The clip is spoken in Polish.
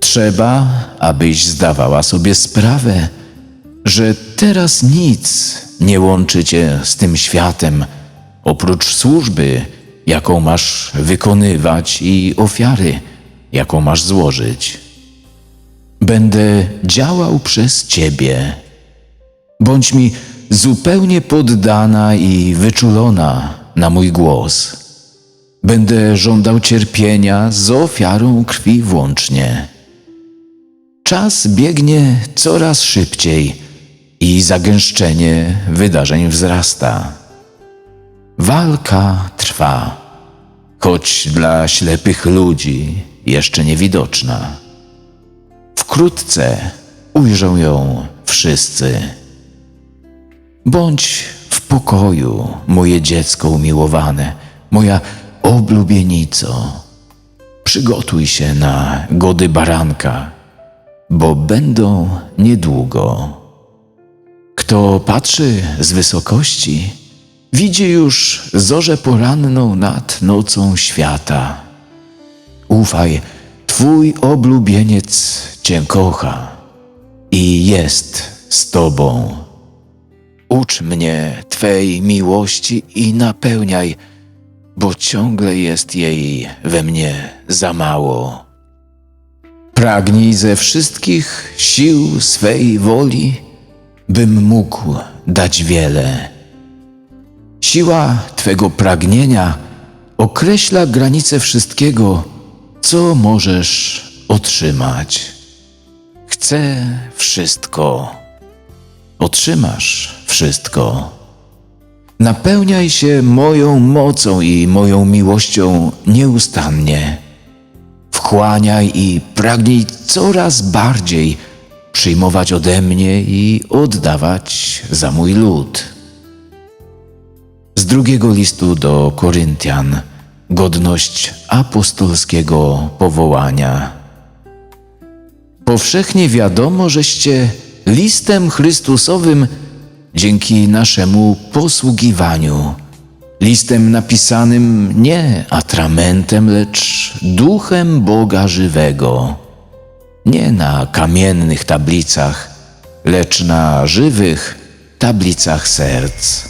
Trzeba, abyś zdawała sobie sprawę, że teraz nic nie łączy cię z tym światem, oprócz służby, jaką masz wykonywać i ofiary, jaką masz złożyć. Będę działał przez ciebie. Bądź mi zupełnie poddana i wyczulona na mój głos. Będę żądał cierpienia z ofiarą krwi włącznie. Czas biegnie coraz szybciej i zagęszczenie wydarzeń wzrasta. Walka trwa, choć dla ślepych ludzi jeszcze niewidoczna. Wkrótce ujrzą ją wszyscy. Bądź w pokoju, moje dziecko umiłowane, moja oblubienico. Przygotuj się na gody baranka, bo będą niedługo. Kto patrzy z wysokości, widzi już zorzę poranną nad nocą świata. Ufaj, Twój oblubieniec Cię kocha i jest z Tobą. Ucz mnie Twej miłości i napełniaj, bo ciągle jest jej we mnie za mało. Pragnij ze wszystkich sił swej woli, bym mógł dać wiele. Siła Twego pragnienia określa granice wszystkiego, co możesz otrzymać. Chcę wszystko. Otrzymasz wszystko. Napełniaj się moją mocą i moją miłością nieustannie. Wchłaniaj i pragnij coraz bardziej przyjmować ode mnie i oddawać za mój lud. Z drugiego listu do Koryntian, godność apostolskiego powołania. Powszechnie wiadomo, żeście listem Chrystusowym dzięki naszemu posługiwaniu, listem napisanym nie atramentem, lecz duchem Boga żywego, nie na kamiennych tablicach, lecz na żywych tablicach serc.